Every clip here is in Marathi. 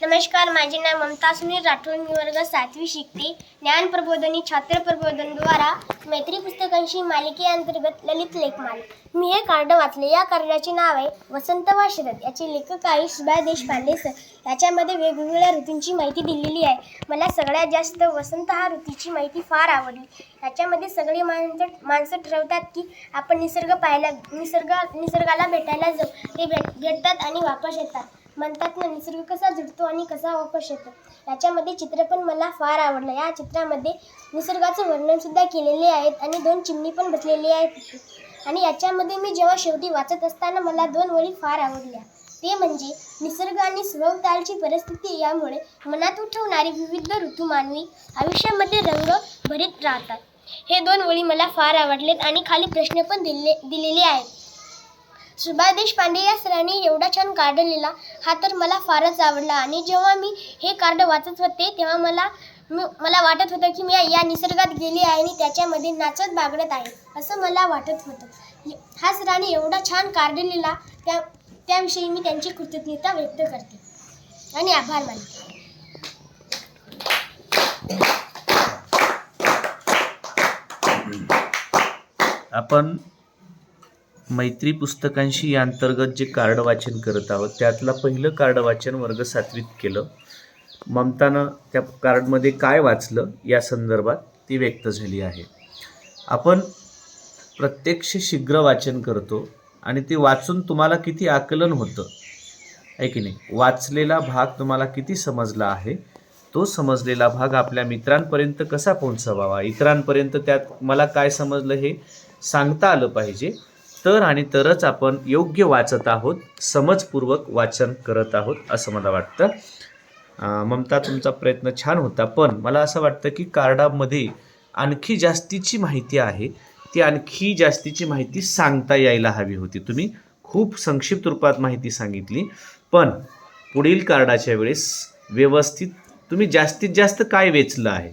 नमस्कार माझे नाव ममता सुनील राठोड. मी वर्ग सातवी शिकते. ज्ञान प्रबोधनी छात्र प्रबोधन द्वारा मैत्री पुस्तकांशी मालिकेअंतर्गत ललित लेखमाल. मी हे कार्ड वाचले. या कार्डाचे नाव आहे वसंत वा शरद. याचे लेखक आहे सुभाष देशपांडे सर. याच्यामध्ये वेगवेगळ्या ऋतूंची माहिती दिलेली आहे. मला सगळ्यात जास्त वसंत हा ऋतूची माहिती फार आवडली. याच्यामध्ये सगळी माणसं माणसं ठरवतात की आपण निसर्ग पाहायला निसर्ग निसर्गाला भेटायला जाऊ. ते भेट भेटतात आणि वापस येतात. म्हणतात ना निसर्ग कसा जुडतो आणि कसा वापस येतो. याच्यामध्ये चित्र पण मला फार आवडलं. या चित्रामध्ये निसर्गाचं वर्णनसुद्धा केलेले आहेत आणि दोन चिमणी पण बसलेली आहेत आणि याच्यामध्ये मी जेव्हा शेवटी वाचत असताना मला दोन वळी फार आवडल्या. ते म्हणजे निसर्ग आणि स्वतालची परिस्थिती यामुळे मनात उठवणारी विविध ऋतू मानवी आयुष्यामध्ये रंग भरीत राहतात. हे दोन वळी मला फार आवडलेत आणि खाली प्रश्न पण दिले दिलेले आहेत. सुभाष देशपांडे या सरांनी एवढा छान कार्ड लिहिला. हा तर मला फारच आवडला. आणि जेव्हा मी हे कार्ड वाचत होते तेव्हा मला मला वाटत होतं की मी या निसर्गात गेली आहे आणि त्याच्यामध्ये नाचत बागडत आहे असं मला वाटत होतं. हा सरांनी एवढा छान कार्ड लिहिला त्या त्याविषयी मी त्यांची कृतज्ञता व्यक्त करते. आणि आभार मानते. आपण मैत्री पुस्तकांशी या अंतर्गत जे कार्ड वाचन करत आहोत त्यातलं पहिलं कार्ड वाचन वर्ग सातवीत केलं. ममतानं त्या कार्डमध्ये काय वाचलं या संदर्भात ती व्यक्त झाली आहे. आपण प्रत्यक्ष शीघ्र वाचन करतो आणि ते वाचून तुम्हाला किती आकलन होतं? आहे की नाही? वाचलेला भाग तुम्हाला किती समजला आहे? तो समजलेला भाग आपल्या मित्रांपर्यंत कसा पोहोचवावा इतरांपर्यंत त्यात मला काय समजलं हे सांगता आलं पाहिजे. तर आणि तरच आपण योग्य वाचत आहोत समजपूर्वक वाचन करत आहोत असं मला वाटतं. ममता तुमचा प्रयत्न छान होता पण मला असं वाटतं की कार्डामध्ये आणखी जास्तीची माहिती आहे. ती आणखी जास्तीची माहिती सांगता यायला हवी होती. तुम्ही खूप संक्षिप्त रूपात माहिती सांगितली पण पुढील कार्डाच्या वेळेस व्यवस्थित तुम्ही जास्तीत जास्त काय वेचलं आहे?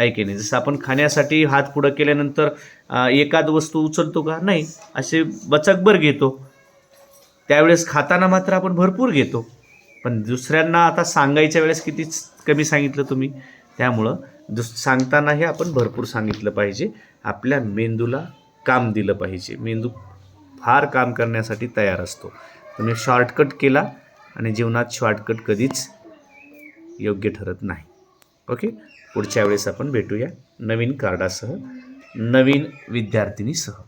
आहे की नाही? जसं आपण खाण्यासाठी हात पुढं केल्यानंतर एकाद एखाद वस्तू उचलतो का? नाही. असे बचकभर घेतो. त्यावेळेस खाताना मात्र आपण भरपूर घेतो. पण दुसऱ्यांना आता सांगायच्या वेळेस किती कमी सांगितलं तुम्ही? त्यामुळं दुस सांगतानाही आपण भरपूर सांगितलं पाहिजे. आपल्या मेंदूला काम दिलं पाहिजे. मेंदू फार काम करण्यासाठी तयार असतो. तुम्ही शॉर्टकट केला आणि जीवनात शॉर्टकट कधीच योग्य ठरत नाही. ओके? पुढच्या वेळेस आपण भेटूया नवीन कार्डासह नवीन विद्यार्थिनीसह.